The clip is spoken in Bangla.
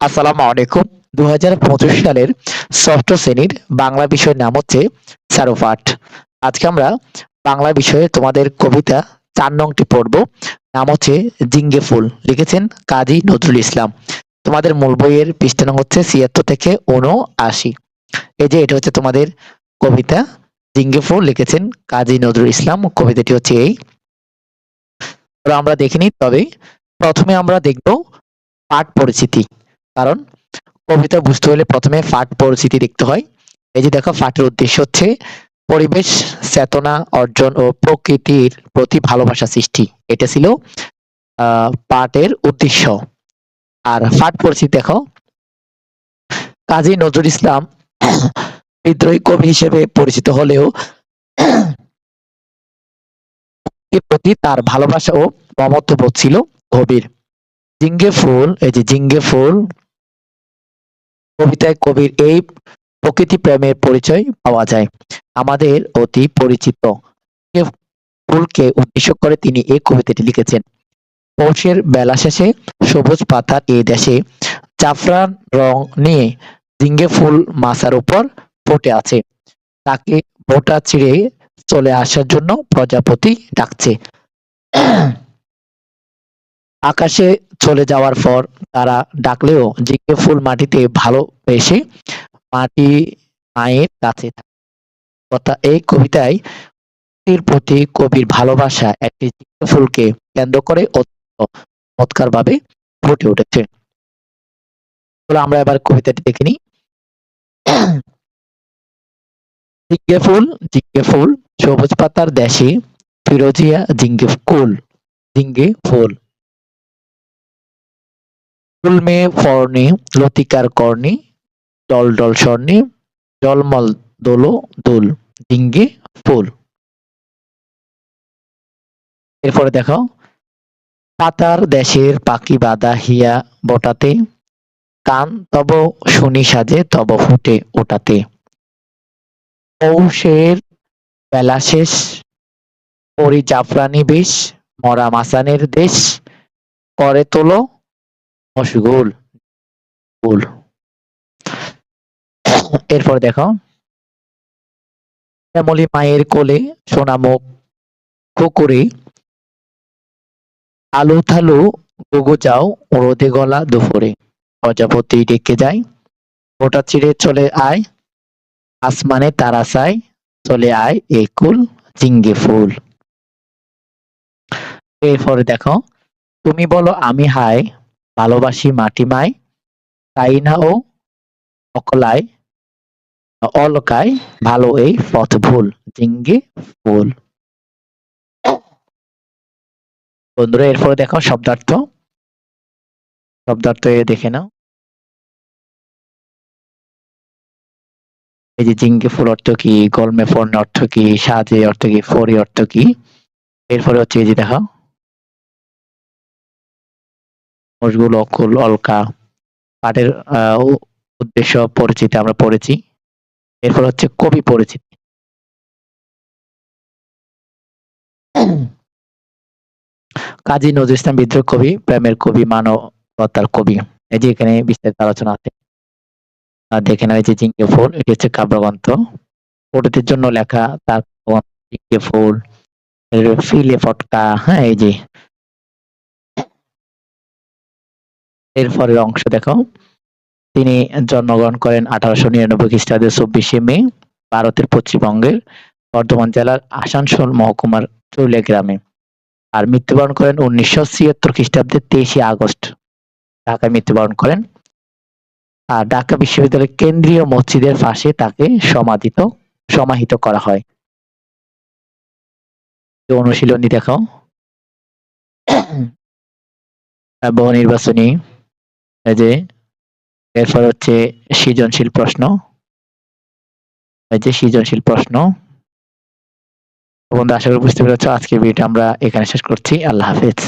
আসসালামু আলাইকুম। দু হাজার পঁচিশ সালের ষষ্ঠ শ্রেণির বাংলা বিষয়ের নাম হচ্ছে সারোফাট আজকে আমরা বাংলা বিষয়ে তোমাদের কবিতা চার নংটি পড়ব নাম হচ্ছে জিঙ্গে ফুল, লিখেছেন কাজী নজরুল ইসলাম। তোমাদের মূল বইয়ের পৃষ্ঠা নং হচ্ছে ছিয়াত্তর থেকে উনআশি এই যে এটা হচ্ছে তোমাদের কবিতা, জিঙ্গে ফুল, লিখেছেন কাজী নজরুল ইসলাম। কবিতাটি হচ্ছে এই। আমরা দেখিনি তবে প্রথমে আমরা দেখব পাঠ পরিচিতি। কারণ কবিতা বুঝতে হলে প্রথমে পাঠ পরিচিতি দেখতে হয়। এই যে দেখো পাঠের উদ্দেশ্য হচ্ছে পরিবেশ, চেতনা অর্জন ও প্রকৃতির প্রতি ভালোবাসা সৃষ্টি। এটা ছিল পাঠের উদ্দেশ্য। আর পাঠ পরিচিতি দেখো, কাজী নজরুল ইসলাম বিদ্রোহী কবি হিসেবে পরিচিত হলেও প্রতি তার ভালোবাসা ও মমত্ববোধ ছিল গভীর। জিঙ্গে ফুল, এই যে জিঙ্গে ফুল কবিতায় কবির এই প্রকৃতি প্রেমের পরিচয় পাওয়া যায়। আমাদের অতি পরিচিত। ফুলকে উদ্দেশ্য করে তিনি এই কবিতাটি লিখেছেন। পৌষের বেলা শেষে সবুজ পাতার এই দেশে জাফরান রং নিয়ে জিঙ্গে ফুল মাথার উপর ফুটে আছে। তাকে বোটা ছিঁড়ে চলে আসার জন্য প্রজাপতি ডাকছে। আকাশে চলে যাওয়ার পর তারা ডাকলেও জিঙ্গে ফুল মাটিতে ভালোবেসে মাটি মায়ের কাছে। কথা এই কবিতায় প্রতি কবির ভালোবাসা একটি জিঙ্গে ফুলকে কেন্দ্র করে অত্যন্ত চমৎকার ভাবে ফুটে উঠেছে। আমরা এবার কবিতাটি দেখে নিই। জিঙ্গে ফুল জিঙ্গে ফুল, সবুজ পাতার দেশে ফিরোজিয়া জিঙ্গে কুল জিঙ্গে ফুল। ফুল মেয়ে ফর্ণে লতিকার কর্ণে ডল ডল স্বর্ণে জলমল দোলো দোল ডিঙ্গে ফুল এরপরে দেখো পাতার দেশের পাখি বাদা হিয়া বটাতে, কান তব শুনি সাজে, তব ফুটে ওটাতে। পৌষের বেলা শেষ, পরি জাফরানি বেশ, মরা মাসানের দেশ করে তোলো মশগুল ফুল এরপর দেখো শ্যামলী মায়ের কোলে সোনামুখ কুকুরে। আলু থালু, গুগু যাও রোদে গলা দুপুরে। প্রজাপতি ডেকে যায়। ওটা চিড়ে চলে আয়। আসমানে তারা চাই চলে আয় এই কুল জিঙ্গে ফুল। এরপরে দেখো তুমি বলো আমি হাই ভালোবাসি মাটি মাই তাই না ও অকলায় অলকায় ভালো এই পথ ভুল জিঙ্গে ফুল। বন্ধুরা, এরপরে দেখো শব্দার্থ। শব্দার্থ এ দেখে নাও। এই যে জিঙ্গে ফুল অর্থ কি গলমে ফর্ণ অর্থ কি, সাজে অর্থ কি, ফরি অর্থ কি, এরপরে হচ্ছে এই যে দেখো। মশগুল অকুল, অলকা পাঠের উদ্দেশ্য, পরিচিতি আমরা পড়েছি। এরপর হচ্ছে কবি পরিচিতি। কাজী নজরুল ইসলাম বিদ্রোহ কবি, প্রেমের কবি, মানবতার কবি। এই যে এখানে বিস্তারিত আলোচনা আছে। আর দেখে নাও এই যে জিঙ্গে ফুল, এটি হচ্ছে কাব্যগ্রন্থ। পরিচিতির জন্য লেখা তার ফুল ফিলে ফটকা হ্যাঁ এই যে এরপরের অংশ দেখো। তিনি জন্মগ্রহণ করেন আঠারোশো নিরানব্বই খ্রিস্টাব্দের চব্বিশে মে, ভারতের পশ্চিমবঙ্গের বর্ধমান জেলার আসানসোল মহকুমার চৌলিয়া গ্রামে। আর মৃত্যুবরণ করেন উনিশশো ছিয়াত্তর খ্রিস্টাব্দের তেইশে আগস্ট। ঢাকায় মৃত্যুবরণ করেন। আর ঢাকা বিশ্ববিদ্যালয়ের কেন্দ্রীয় মসজিদের পাশে তাকে সমাধিত, সমাহিত করা হয়। অনুশীলনী দেখাও বহু নির্বাচনী এই যে, এরপর হচ্ছে সৃজনশীল প্রশ্ন। এই যে সৃজনশীল প্রশ্ন। বন্ধু আশা করি বুঝতে পেরেছ আজকের ভিডিওটা আমরা এখানে শেষ করছি। আল্লাহ হাফেজ।